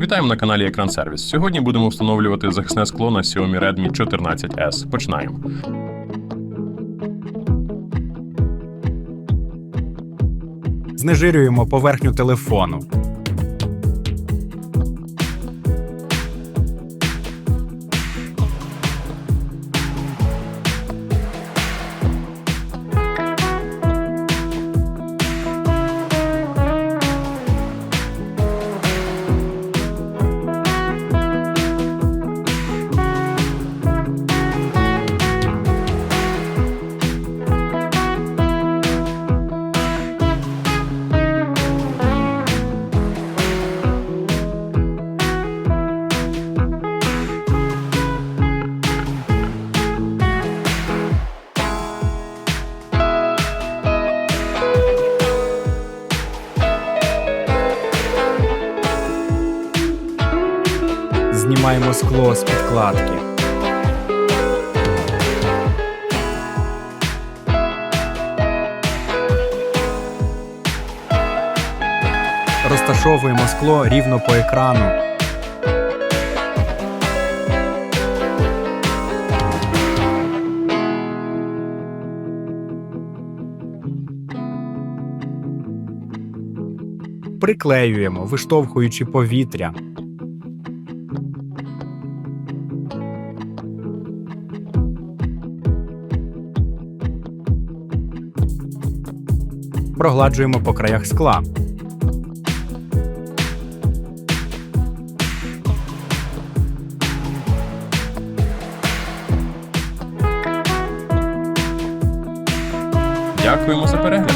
Вітаємо на каналі Екран Сервіс. Сьогодні будемо встановлювати захисне скло на Xiaomi Redmi 14S. Починаємо. Знежирюємо поверхню телефону. Знімаємо скло з підкладки. Розташовуємо скло рівно по екрану. Приклеюємо, виштовхуючи повітря. Прогладжуємо по краях скла. Дякуємо за перегляд.